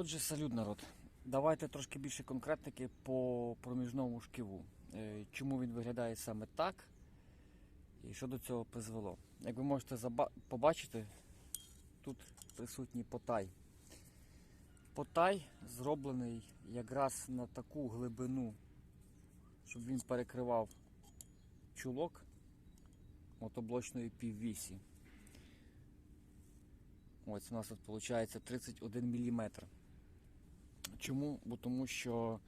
Отже, салют народ. Давайте трошки більше конкретики по проміжному шківу. Е, Чому він виглядає саме так і що до цього призвело. Як ви можете побачити, тут присутній потай. Потай зроблений якраз на таку глибину, щоб він перекривав чулок мотоблочної піввісі. Ось у нас тут виходить 31 мм. Чому? Бо тому що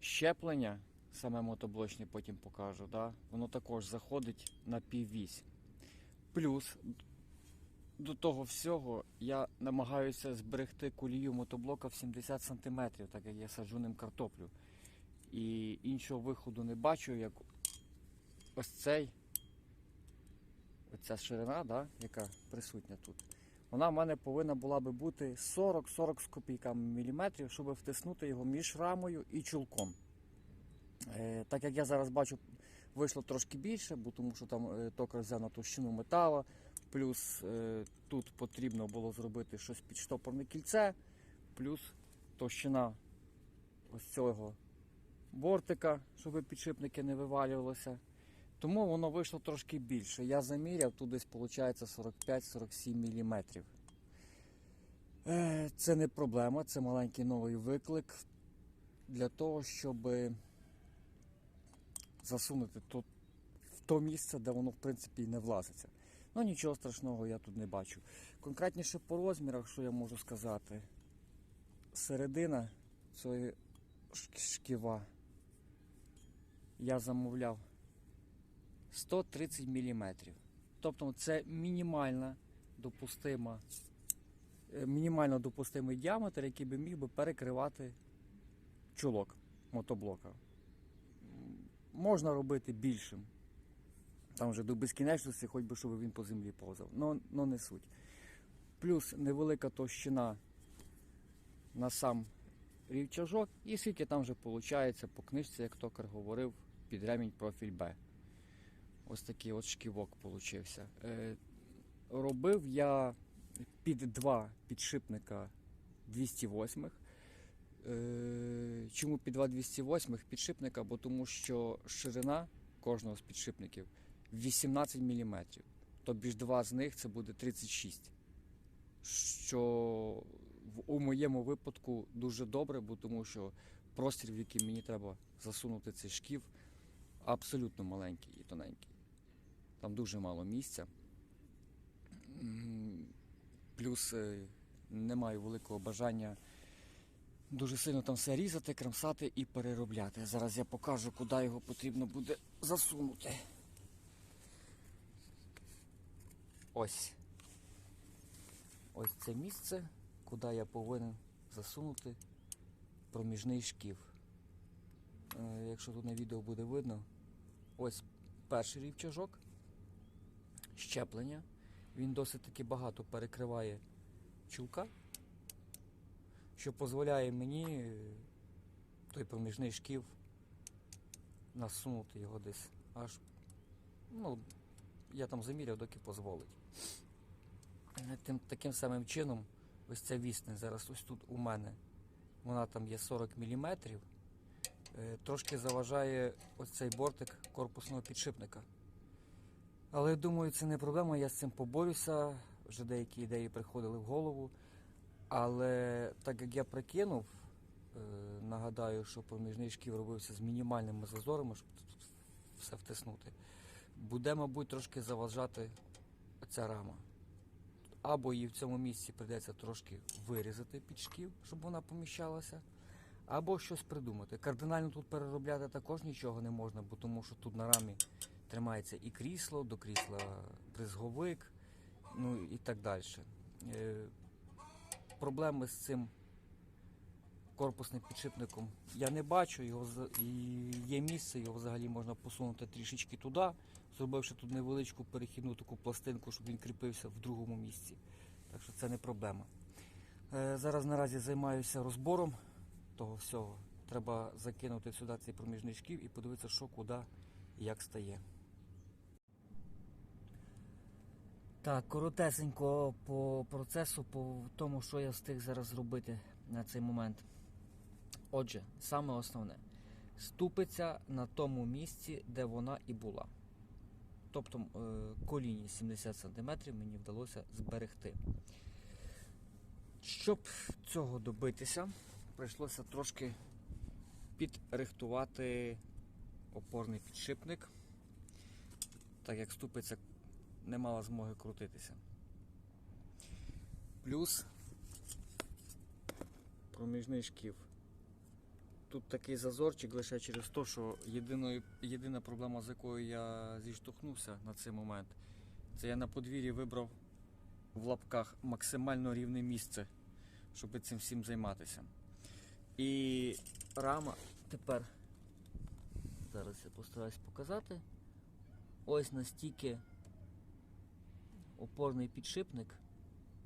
щеплення, саме мотоблочне потім покажу, да, воно також заходить на піввісь. Плюс до того всього я намагаюся зберегти колію мотоблока в 70 см, так як я саджу ним картоплю. І іншого виходу не бачу, як ось цей, оця ширина, да, яка присутня тут. Вона в мене повинна була би бути 40-40 з копійками міліметрів, щоб втиснути його між рамою і чулком. Е, так як я зараз бачу, вийшло трошки більше, бо тому що там е, токар взяв на товщину металу, плюс е, тут потрібно було зробити щось під штопорне кільце, плюс товщина ось цього бортика, щоб підшипники не вивалювалися. Тому воно вийшло трошки більше. Я заміряв, тут десь виходить 45-47 мм. Це не проблема, це маленький новий виклик для того, щоб засунути тут в то місце, де воно в принципі і не влазиться. Ну нічого страшного я тут не бачу. Конкретніше по розмірах, що я можу сказати, середина цієї шк- шківа я замовляв 130 мм. Тобто це мінімальна допустима, е, мінімально допустимий діаметр, який би міг би перекривати чулок мотоблока. Можна робити більшим. Там вже до безкінечності, хоч би щоб він по землі повзав. Но, но не суть. Плюс невелика товщина на сам рівчажок, і скільки там вже виходить по книжці, як токар говорив, під ремінь профіль Б. Ось такий от шківок получився. Е, робив я під два підшипника 208. Е, чому під два 208 підшипника? Бо тому що ширина кожного з підшипників 18 мм. Тобі ж два з них це буде 36. Що в- у моєму випадку дуже добре, бо тому що простір, в який мені треба засунути цей шків, абсолютно маленький і тоненький. Там дуже мало місця. Плюс е, не маю великого бажання дуже сильно там все різати, крамсати і переробляти. Зараз я покажу, куди його потрібно буде засунути. Ось. Ось це місце, куди я повинен засунути проміжний шків. Е, Якщо тут на відео буде видно, ось перший рівчажок, щеплення. Він досить таки багато перекриває чулка, що дозволяє мені е, той проміжний шків насунути його десь аж. Ну, я там заміряв, доки дозволить. Е, Тим, таким самим чином, ось ця вісня зараз ось тут у мене. Вона там є 40 мм. Трошки заважає ось цей бортик корпусного підшипника. Але думаю, це не проблема, я з цим поборюся. Вже деякі ідеї приходили в голову. Але так як я прикинув, е, нагадаю, що проміжний шків робився з мінімальними зазорами, щоб все втиснути, буде, мабуть, трошки заважати ця рама. Або її в цьому місці прийдеться трошки вирізати під шків, щоб вона поміщалася, або щось придумати. Кардинально тут переробляти також нічого не можна, бо тому що тут на рамі тримається і крісло, до крісла бризговик, ну і так далі. Е, проблеми з цим корпусним підшипником я не бачу. Його є місце, його взагалі можна посунути трішечки туди, зробивши тут невеличку перехідну таку пластинку, щоб він кріпився в другому місці. Так що це не проблема. Е, зараз наразі займаюся розбором того всього. Треба закинути сюди цей проміжний шків і подивитися, що куди і як стає. Так, коротесенько по процесу, по тому, що я встиг зараз зробити на цей момент. Отже, саме основне. Ступиця на тому місці, де вона і була. Тобто е, коліні 70 см мені вдалося зберегти. Щоб цього добитися, прийшлося трошки підрихтувати опорний підшипник, так як ступиця не мала змоги крутитися. Плюс проміжний шків. Тут такий зазорчик лише через те, що єдиною, єдина проблема, з якою я зіштовхнувся на цей момент, це я на подвір'ї вибрав в лапках максимально рівне місце, щоб цим всім займатися. І рама тепер, зараз я постараюсь показати, ось настільки опорний підшипник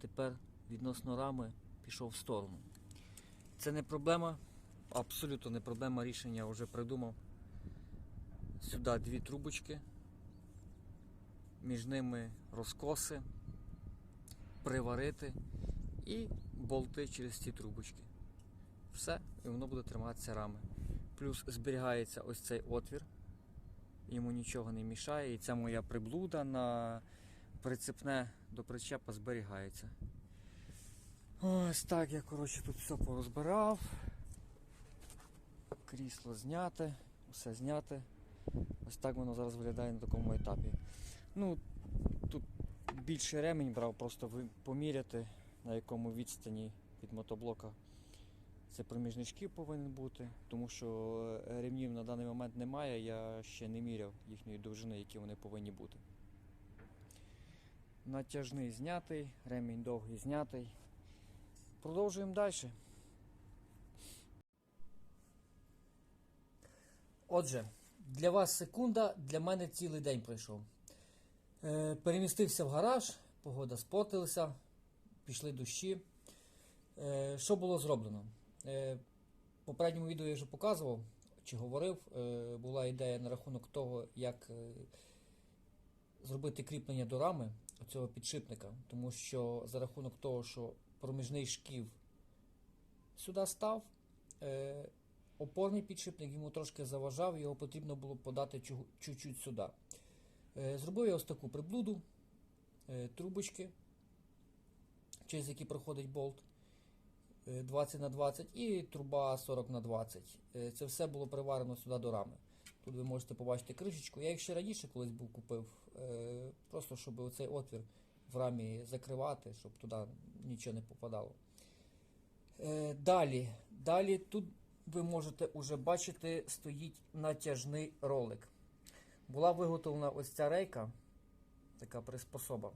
тепер відносно рами пішов в сторону. Це не проблема, абсолютно не проблема рішення вже придумав. Сюди дві трубочки, між ними розкоси, приварити і болти через ці трубочки. Все, і воно буде триматися рами. Плюс зберігається ось цей отвір, йому нічого не мішає, і ця моя приблуда на прицепне до причепа зберігається. Ось так я коротше тут все порозбирав. Крісло зняте, все зняте. Ось так воно зараз виглядає на такому етапі. Ну, тут більше ремінь брав, просто поміряти, на якому відстані від мотоблока це проміжний шків повинен бути, тому що е, ремнів на даний момент немає, я ще не міряв їхньої довжини, які вони повинні бути. Натяжний знятий, ремінь довгий знятий. Продовжуємо далі. Отже, для вас секунда, для мене цілий день пройшов. Е, перемістився в гараж, погода спортилася, пішли дощі. Е, що було зроблено? Е, в попередньому відео я вже показував чи говорив, е, була ідея на рахунок того, як е, зробити кріплення до рами цього підшипника, тому що за рахунок того, що проміжний шків сюди став, е, опорний підшипник йому трошки заважав, його потрібно було подати чу- чуть-чуть сюди. Е, Зробив я ось таку приблуду, е, трубочки, через які проходить болт е, 20 на 20 і труба 40 на 20. Е, Це все було приварено сюди до рами. Тут ви можете побачити кришечку. Я їх ще раніше колись був купив, е, просто щоб оцей отвір в рамі закривати, щоб туди нічого не попадало. Е, Далі, далі тут ви можете уже бачити, стоїть натяжний ролик. Була виготовлена ось ця рейка, така приспособа,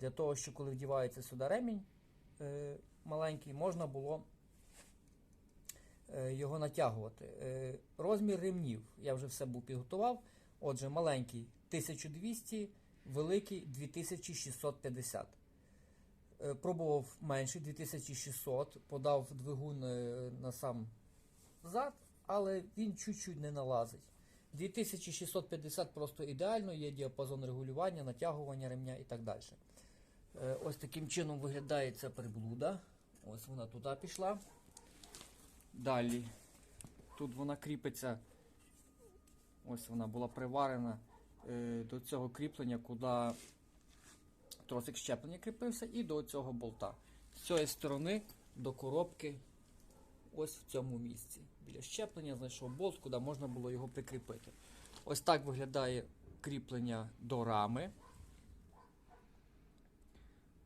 для того, що коли вдівається сюди ремінь е, маленький, можна було його натягувати. Е, розмір ремнів я вже все був підготував. Отже, маленький 1200, великий 2650. Е, Пробував менший 2600, подав двигун е, на сам зад, але він чуть-чуть не налазить. 2650 просто ідеально, є діапазон регулювання, натягування ремня і так далі. Е, Ось таким чином виглядає ця приблуда. Ось вона туди пішла. Далі. Тут вона кріпиться. Ось вона була приварена е, до цього кріплення, куди тросик щеплення кріпився, і до цього болта. З цієї сторони до коробки, ось в цьому місці. Біля щеплення знайшов болт, куди можна було його прикріпити. Ось так виглядає кріплення до рами.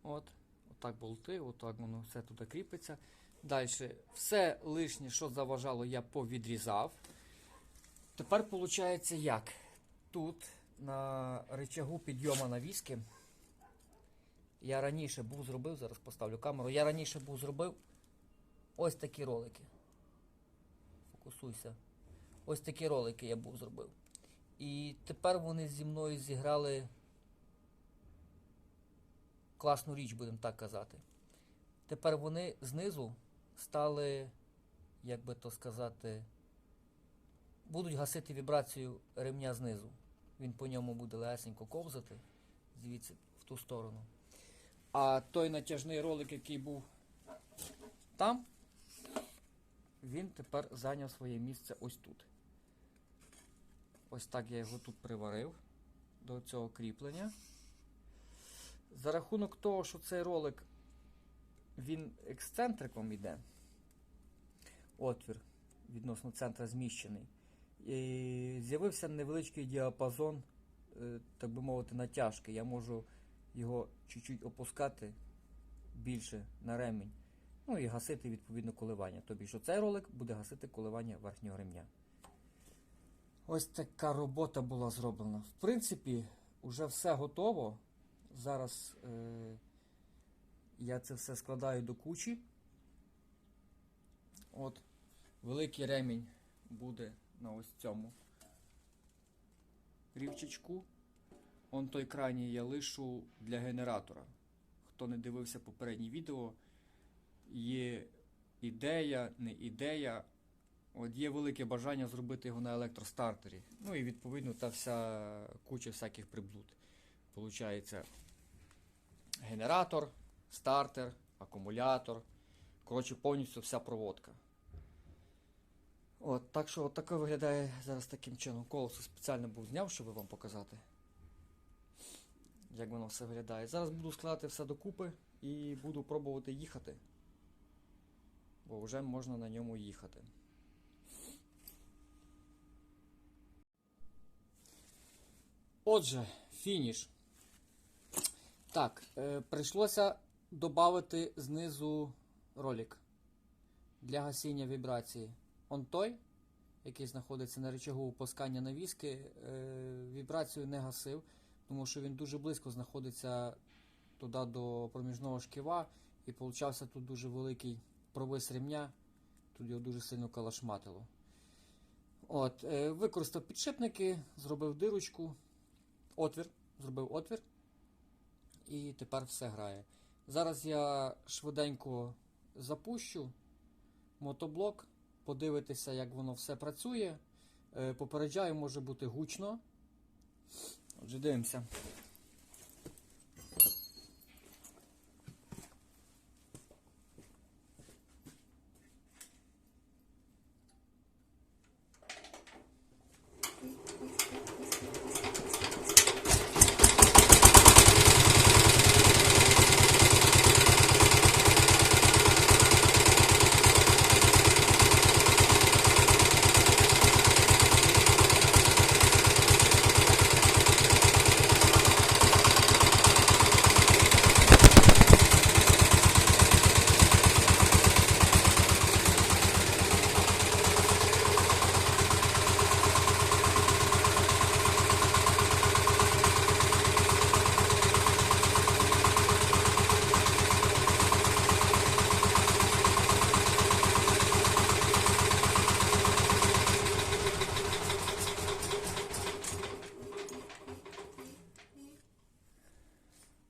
От, отак болти, отак воно все туди кріпиться. Далі, все лишнє, що заважало, я повідрізав. Тепер виходить як? Тут на рычагу підйому навіски. Я раніше був зробив, зараз поставлю камеру. Я раніше був зробив ось такі ролики. Фокусуйся. Ось такі ролики я був зробив. І тепер вони зі мною зіграли класну річ, будемо так казати. Тепер вони знизу стали, як би то сказати, будуть гасити вібрацію ремня знизу. Він по ньому буде легесенько ковзати звідси в ту сторону. А той натяжний ролик, який був там, він тепер зайняв своє місце ось тут. Ось так я його тут приварив до цього кріплення. За рахунок того, що цей ролик він ексцентриком йде, отвір відносно центра зміщений, і з'явився невеличкий діапазон, е, так би мовити, натяжки. Я можу його чуть-чуть опускати більше на ремінь. Ну і гасити відповідно коливання. Тобі що цей ролик буде гасити коливання верхнього ремня. Ось така робота була зроблена. В принципі, вже все готово. Зараз е, я це все складаю до кучі. От, великий ремінь буде на ось цьому рівчачку. Он той крайній я лишу для генератора. Хто не дивився попереднє відео, є ідея, не ідея. От є велике бажання зробити його на електростартері. Ну і відповідно та вся куча всяких приблуд. Получається генератор, стартер, акумулятор. Коротше, повністю вся проводка. От, так що от таке виглядає зараз таким чином. Колесо спеціально був зняв, щоб вам показати, як воно все виглядає. Зараз буду складати все докупи і буду пробувати їхати. Бо вже можна на ньому їхати. Отже, фініш. Так, е, прийшлося додати знизу ролик для гасіння вібрації. Он той, який знаходиться на рычагу опускання навіски, е, вібрацію не гасив, тому що він дуже близько знаходиться туди до проміжного шківа, і получався тут дуже великий провис ремня, тут його дуже сильно калашматило. От, е, використав підшипники, зробив дирочку, отвір, зробив отвір, і тепер все грає. Зараз я швиденько запущу мотоблок, подивитися, як воно все працює. Е, Попереджаю, може бути гучно. Отже, дивимося.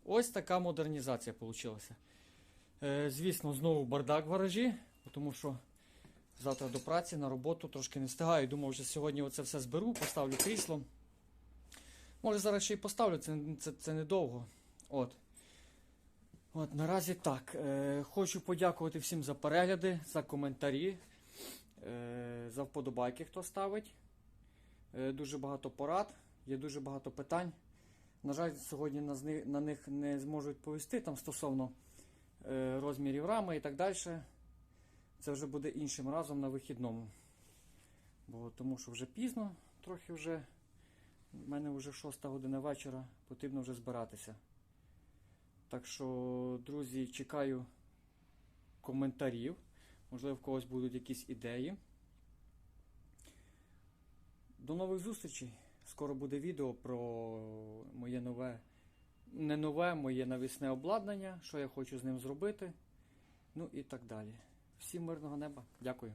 Ось така модернізація вийшла. Е, звісно, знову бардак в гаражі, тому що завтра до праці на роботу трошки не встигаю. Думав, що сьогодні оце все зберу, поставлю крісло. Може зараз ще й поставлю, це, це, це недовго. От. От, наразі так. Е, хочу подякувати всім за перегляди, за коментарі, е, за вподобайки, хто ставить. Е, дуже багато порад, є дуже багато питань. На жаль, сьогодні на, них не зможу відповісти там стосовно е, розмірів рами і так далі. Це вже буде іншим разом на вихідному. Бо тому що вже пізно, трохи вже. У мене вже 6 година вечора, потрібно вже збиратися. Так що, друзі, чекаю коментарів. Можливо, в когось будуть якісь ідеї. До нових зустрічей! Скоро буде відео про моє нове, не нове, моє навісне обладнання, що я хочу з ним зробити. Ну і так далі. Всім мирного неба. Дякую.